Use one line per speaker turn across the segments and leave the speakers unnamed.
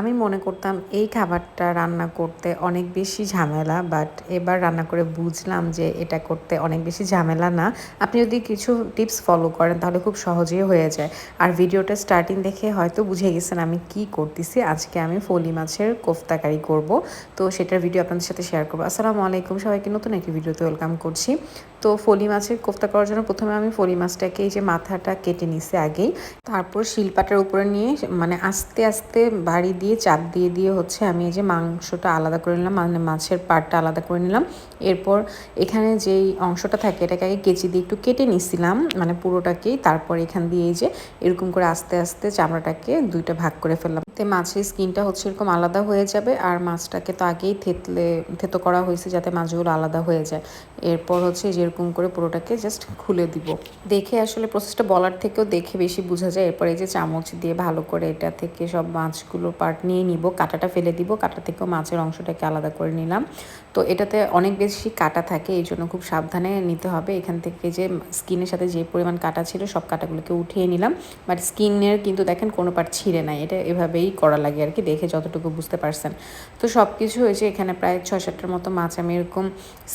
আমি মনে করতাম এই খাবারটা রান্না করতে অনেক বেশি ঝামেলা বাট এবার রান্না করে বুঝলাম যে এটা করতে অনেক বেশি ঝামেলা না। আপনি যদি কিছু টিপস ফলো করেন তাহলে খুব সহজেই হয়ে যায়। আর ভিডিওটা স্টার্টিং দেখে হয়তো বুঝে গেছেন আমি কি করতেছি। আজকে আমি ফলি মাছের কোফতাকারি করব। তো সেটার ভিডিও আপনাদের সাথে শেয়ার করব। আসসালামু আলাইকুম সবাইকে, নতুন একটি ভিডিওতে ওয়েলকাম করছি। তো ফলি মাছের কোফতা করার জন্য প্রথমে আমি ফলি মাছটাকে এই যে মাথাটা কেটে নিছি আগেই। তারপর শিলপাটার উপরে নিয়ে মানে আস্তে আস্তে বাড়ি দিয়ে চাপ দিয়ে দিয়ে হচ্ছে আমি এই যে মাংসটা আলাদা করে নিলাম মানে মাছের পাটটা আলাদা করে নিলাম। এরপর এখানে যেই অংশটা থাকে এটাকে আগে কেচি দিয়ে একটু কেটে নিছিলাম মানে পুরোটাকেই। তারপর এখান দিয়ে এই যে এরকম করে আস্তে আস্তে চামড়াটাকে দুইটা ভাগ করে ফেললাম। তে মাছের স্কিনটা হচ্ছে এরকম আলাদা হয়ে যাবে আর মাছটাকে তো আগেই থেতলে, থেতো করা হয়েছে যাতে মাছগুলো আলাদা হয়ে যায়। এরপর হচ্ছে যেরকম করে পুরোটাকে জাস্ট খুলে দিব। দেখে আসলে প্রসেসটা বলার থেকেও দেখে বেশি বোঝা যায়। এরপর এই যে চামচ দিয়ে ভালো করে এটা থেকে সব মাছগুলো পার্ট নিয়ে নিব, কাটাটা ফেলে দিব, কাটা থেকেও মাছের অংশটাকে আলাদা করে নিলাম। তো এটাতে অনেক বেশি কাটা থাকে, এই জন্য খুব সাবধানে নিতে হবে। এখান থেকে যে স্কিনের সাথে যে পরিমাণ কাটা ছিল সব কাটাগুলোকে উঠিয়ে নিলাম। বাট স্কিনের কিন্তু দেখেন কোনো পার্ট ছিঁড়ে নাই। এটা এভাবেই করা লাগে আর কি, দেখে যতটুকু বুঝতে পারছেন। তো সব কিছু হয়েছে এখানে প্রায় ছয় সাতটার মতো মাছ আমি এরকম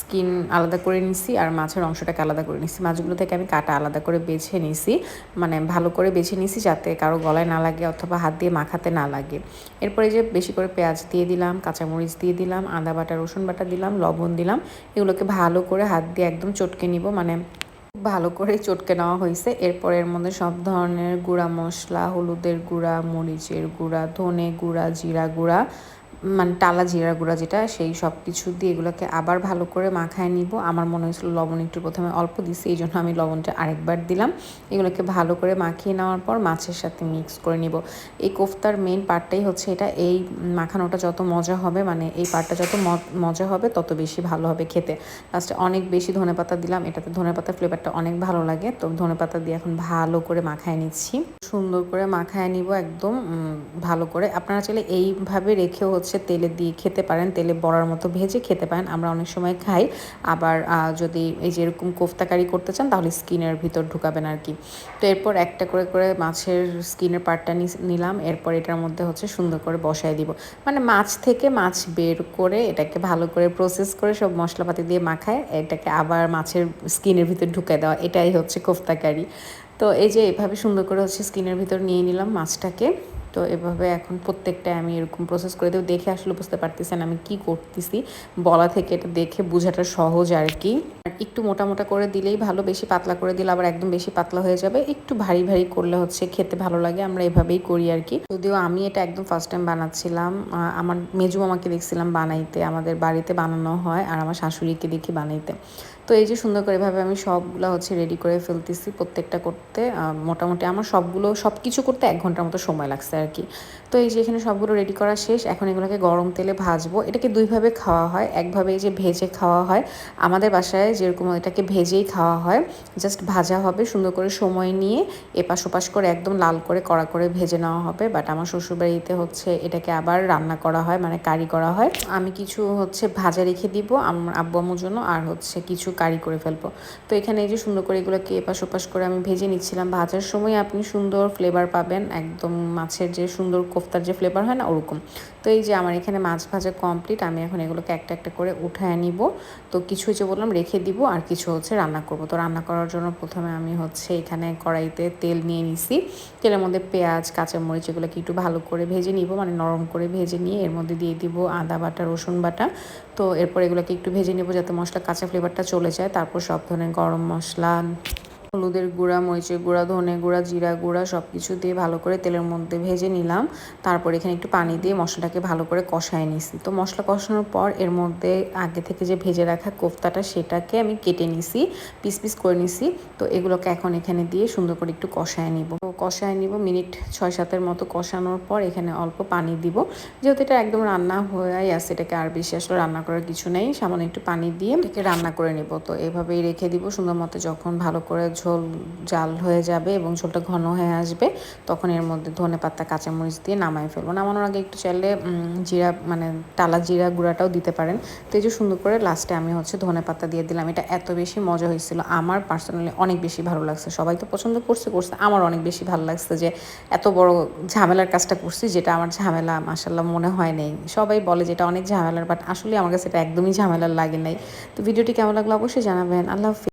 স্কিন আলাদা করে নিছি আর মাছের অংশটাকে আলাদা করে নিছি। মাছগুলো থেকে আমি কাটা আলাদা করে বেছে নিছি মানে ভালো করে বেছে নিছি যাতে কারও গলায় না লাগে অথবা হাত দিয়ে মাখাতে না লাগে। এরপরে যে বেশি করে পেঁয়াজ দিয়ে দিলাম, কাঁচামরিচ দিয়ে দিলাম, আদা বাটা, রসুন বাটা দিলাম, লবণ দিলাম, এগুলোকে ভালো করে হাত দিয়ে একদম চটকে নিব মানে ভালো করে চটকে নেওয়া হয়েছে। এরপর এর মধ্যে সব ধরনের গুঁড়া মশলা, হলুদের গুঁড়া, মরিচের গুঁড়া, ধনে গুঁড়া, জিরা গুঁড়া মানে টালা, জিরা গুঁড়া যেটা, সেই সব কিছু দিয়ে এগুলোকে আবার ভালো করে মাখায় নিব। আমার মনে হয়েছিল লবণ একটু প্রথমে অল্প দিছি, এই জন্য আমি লবণটা আরেকবার দিলাম। এগুলোকে ভালো করে মাখিয়ে নেওয়ার পর মাছের সাথে মিক্স করে নিব। এই কোফতার মেন পার্টটাই হচ্ছে এটা, এই মাখানোটা যত মজা হবে মানে এই পার্টটা যত মজা হবে, তত বেশি ভালো হবে খেতে। লাস্টে অনেক বেশি ধনে পাতা দিলাম, এটাতে ধনে পাতার ফ্লেভারটা অনেক ভালো লাগে, তো ধনে পাতা দিয়ে এখন ভালো করে মাখায় নিচ্ছি। সুন্দর করে মাখায় নিব একদম ভালো করে। আপনারা চাইলে এইভাবে রেখেও হচ্ছে হচ্ছে তেলে দিয়ে খেতে পারেন, তেলে বড়ার মতো ভেজে খেতে পারেন। আমরা অনেক সময় খাই, আবার যদি এই যে এরকম কোফতাকারি করতে চান তাহলে স্কিনের ভিতর ঢুকাবেন আর কি। তো এরপর একটা করে করে মাছের স্কিনের পার্টটা নিলাম, এরপর এটার মধ্যে হচ্ছে সুন্দর করে বসাই দিব। মানে মাছ থেকে মাছ বের করে এটাকে ভালো করে প্রসেস করে সব মশলাপাতি দিয়ে মাখায়, এটাকে আবার মাছের স্কিনের ভিতর ঢুকায় দেওয়া, এটাই হচ্ছে কোফতাকারি তো এই যে এভাবে সুন্দর করে হচ্ছে স্কিনের ভিতর নিয়ে নিলাম মাছটাকে। তো এভাবে এখন প্রত্যেকটা আমি এরকম প্রসেস করে দেবো। দেখে আসলে বুঝতে পারতেছেন আমি কি করতেছি। বলা থেকে এটা দেখে বোঝাটা সহজ আর কি। একটু মোটা মোটা করে দিলেই ভালো, বেশি পাতলা করে দিলে আবার একদম বেশি পাতলা হয়ে যাবে। একটু ভারী ভারী করলে হচ্ছে খেতে ভালো লাগে, আমরা এভাবেই করি আর কি। যদিও আমি এটা একদম ফার্স্ট টাইম বানাচ্ছিলাম আমার মেজু আমাকে দেখছিলাম বানাইতে, আমাদের বাড়িতে বানানো হয় আর আমার শাশুড়িকে দেখি বানাইতে। তো এই যে সুন্দর করে এভাবে আমি সবগুলো হচ্ছে রেডি করে ফেলতেছি প্রত্যেকটা করতে মোটামুটি আমার সবগুলো সব কিছু করতে এক ঘণ্টার মতো সময় লাগছে আর কি তো এই যে এখানে সবগুলো রেডি করা শেষ, এখন এগুলোকে গরম তেলে ভাজবো। এটাকে দুইভাবে খাওয়া হয়, একভাবে এই যে ভেজে খাওয়া হয়। আমাদের বাসায় যেরকম এটাকে ভেজেই খাওয়া হয় জাস্ট ভাজা হবে, সুন্দর করে সময় নিয়ে এপাশ ওপাশ করে একদম লাল করে কড়া করে ভেজে নেওয়া হবে। বাট আমার শ্বশুরবাড়িতে হচ্ছে এটাকে আবার রান্না করা হয় মানে কারি করা হয়। আমি কিছু হচ্ছে ভাজা রেখে দিব আমার আব্বু আম্মুর জন্য, আর হচ্ছে কিছু কারি করে ফেলব। তো এখানে এই যে সুন্দর করে এগুলোকে এপাশ ওপাশ করে আমি ভেজে নিচ্ছিলাম। ভাজার সময় আপনি সুন্দর ফ্লেভার পাবেন। একদম মাছের যে সুন্দর কোফতার যে ফ্লেভার হয় না, ওরকম। তো এই যে আমার এখানে মাছ ভাজা কমপ্লিট আমি এখন এগুলোকে একটা একটা করে উঠায় নিব। তো কিছু হচ্ছে বললাম রেখে দিব আর কিছু হচ্ছে রান্না করব। তো রান্না করার জন্য প্রথমে আমি হচ্ছে এখানে কড়াইতে তেল নিয়ে নিছি। তেলের মধ্যে পেঁয়াজ, কাঁচামরিচ এগুলোকে একটু ভালো করে ভেজে নিব মানে নরম করে ভেজে নিয়ে এর মধ্যে দিয়ে দিব আদা বাটা, রসুন বাটা। তো এরপর এগুলোকে একটু ভেজে নেব যাতে মশলা, কাঁচা ফ্লেভারটা চলে যায় তারপর সব ধরনের গরম মশলা হলুদের গুঁড়া, মরিচের গুঁড়া, ধনে গুঁড়া, জিরা গুঁড়া সব কিছু দিয়ে ভালো করে তেলের মধ্যে ভেজে নিলাম। তারপর এখানে একটু পানি দিয়ে মশলাটাকে ভালো করে কষায় নিছি। তো মশলা কষানোর পর এর মধ্যে আগে থেকে যে ভেজে রাখা কোফতাটা সেটাকে আমি কেটে নিছি, পিস পিস করে নিছি। তো এগুলোকে এখন এখানে দিয়ে সুন্দর করে একটু কষায় নিব। তো কষায় নিব মিনিট ছয় সাতের মতো কষানোর পর এখানে অল্প পানি দিব। যেহেতু এটা একদম রান্না হয়ে আছে, এটাকে আর বেশি আসলে রান্না করার কিছু নেই। সামান্য একটু পানি দিয়ে এটাকে রান্না করে নিব। তো এভাবেই রেখে দিব সুন্দর মতো যখন ভালো করে ঝোল জাল হয়ে যাবে এবং ঝোলটা ঘন হয়ে আসবে, তখন এর মধ্যে ধনে পাতা, কাঁচামরিচ দিয়ে নামায় ফেলব। নামানোর আগে একটু চাইলে জিরা মানে টালা জিরা গুঁড়াটাও দিতে পারেন। তো এই যে সুন্দর করে লাস্টে আমি হচ্ছে ধনে পাতা দিয়ে দিলাম। এটা এত বেশি মজা হয়েছিল। আমার পার্সোনালি অনেক বেশি ভালো লাগছে। সবাই তো পছন্দ করছে করছে। আমার অনেক বেশি ভালো লাগছে যে এত বড় ঝামেলার কাজটা করছি যেটা আমার ঝামেলা মাসাল্লাহ মনে হয় নেই। সবাই বলে যেটা অনেক ঝামেলার বাট আসলে আমার কাছে এটা একদমই ঝামেলার লাগে নাই। তো ভিডিওটি কেমন লাগল অবশ্যই জানাবেন। আল্লাহ হাফিজ।